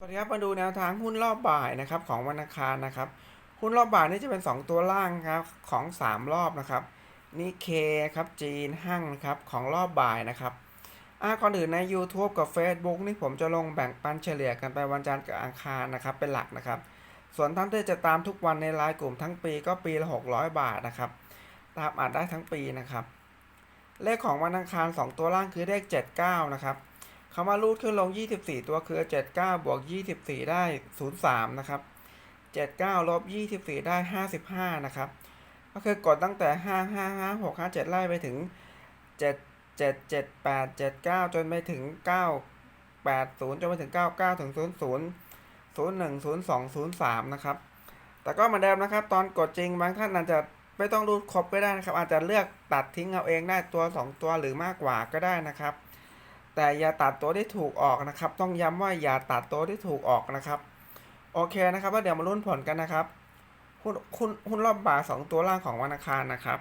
สวัสดีครับมาดูแนวทางหุ้นรอบบ่ายนะครับของวันอังคารนะครับหุ้นรอบบ่ายนี่จะเป็น 2 ตัวล่างครับของ 3 รอบนะครับนี่เคครับจีนหั่งนะครับของรอบบ่ายนะครับอ่าก่อนอื่นใน YouTube กับ Facebook นี่ผมจะลงแบ่งปันเฉลี่ยกันไปวันจันทร์กับอังคารนะครับเป็นหลักนะครับ ส่วนท่านที่จะตามทุกวันในรายกลุ่มทั้งปีก็ปีละ 600 บาทนะครับตามอาจได้ทั้งปีนะครับเลขของวันอังคาร 2 ตัวล่างคือเลข 79นะครับ คำว่ารูดขึ้นลง 24 ตัวคือ 79 บวก 24 ได้ 03 นะครับ 79 ลบ 24 ได้ 55 นะครับ ก็คือกดตั้งแต่ 5 5 5 6 5 7 ไล่ไปถึง 7 7 7 8 7 9 จนไปถึง 9 8 0 จนไปถึง 99 ถึง 00 01 02 03 นะครับ แต่ก็เหมือนเดิมนะครับ ตอนกดจริงบางท่านอาจจะไม่ต้องรูดครบก็ได้นะครับ อาจจะเลือกตัดทิ้งเอาเองได้ตัว 2 ตัวหรือมากกว่าก็ได้นะครับ แต่อย่าตัดตัวที่ถูกออกนะครับ ต้องย้ำว่าอย่าตัดตัวที่ถูกออกนะครับ โอเคนะครับแล้วเดี๋ยวมาลุ้นผลกันนะครับหุ้นหุ้นหุ้นรอบบ่ายสองตัวล่างของวันอังคารนะครับ